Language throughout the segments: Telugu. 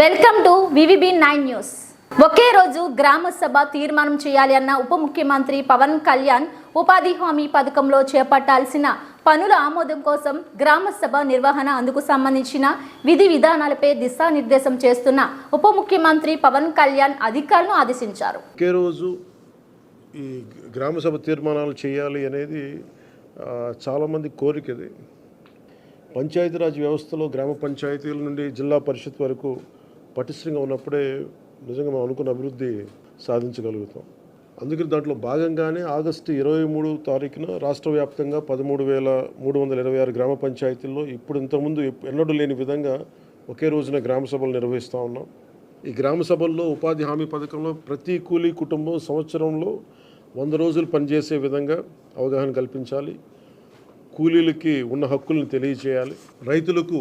Welcome to VVB nine news. ఒకే రోజు గ్రామ సభ తీర్మానం చేయాలి అన్న ఉప ముఖ్యమంత్రి పవన్ కళ్యాణ్ ఉపాధి హామీ పథకంలో చేపట్టాల్సిన పనుల ఆమోదం కోసం గ్రామ సభ నిర్వహణ అందుకు సంబంధించిన విధి విధానాలపై దిశానిర్దేశం చేస్తున్న ఉప ముఖ్యమంత్రి పవన్ కళ్యాణ్ అధికారులను ఆదేశించారు. ఒకే రోజు ఈ గ్రామ సభ తీర్మానాలు చేయాలి అనేది చాలామంది కోరికది. పంచాయతీరాజ్ వ్యవస్థలో గ్రామ పంచాయతీల నుండి జిల్లా పరిషత్ వరకు పటిష్టంగా ఉన్నప్పుడే నిజంగా మనం అనుకున్న అభివృద్ధి సాధించగలుగుతాం. అందుకని దాంట్లో భాగంగానే ఆగస్టు ఇరవై మూడు తారీఖున రాష్ట్ర వ్యాప్తంగా పదమూడు వేల మూడు వందల ఇరవై ఆరు గ్రామ పంచాయతీల్లో ఇప్పుడు ఇంతకుముందు ఎన్నడూ లేని విధంగా ఒకే రోజున గ్రామ సభలు నిర్వహిస్తూ ఉన్నాం. ఈ గ్రామ సభల్లో ఉపాధి హామీ పథకంలో ప్రతి కూలీ కుటుంబం సంవత్సరంలో వంద రోజులు పనిచేసే విధంగా అవగాహన కల్పించాలి. కూలీలకి ఉన్న హక్కులను తెలియచేయాలి. రైతులకు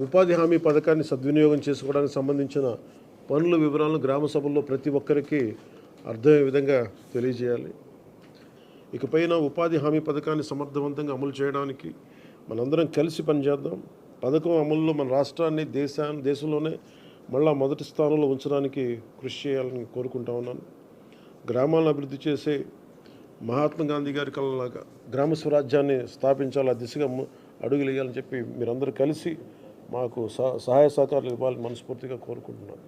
ఉపాధి హామీ పథకాన్ని సద్వినియోగం చేసుకోవడానికి సంబంధించిన పనుల వివరాలను గ్రామ సభల్లో ప్రతి ఒక్కరికి అర్థమయ్యే విధంగా తెలియజేయాలి. ఇకపైన ఉపాధి హామీ పథకాన్ని సమర్థవంతంగా అమలు చేయడానికి మనందరం కలిసి పనిచేద్దాం. పథకం అమలులో మన రాష్ట్రాన్ని దేశాన్ని దేశంలోనే మళ్ళా మొదటి స్థానంలో ఉంచడానికి కృషి చేయాలని కోరుకుంటా ఉన్నాను. గ్రామాలను అభివృద్ధి చేసే మహాత్మా గాంధీ గారి కళలాగా గ్రామ స్వరాజ్యాన్ని స్థాపించాలి ఆ దిశగా ము- అడుగులు వేయాలని చెప్పి మీరందరూ కలిసి మాకు సహ- సహాయ సహకారాలు ఇవ్వాలని మనస్ఫూర్తిగా కోరుకుంటున్నాను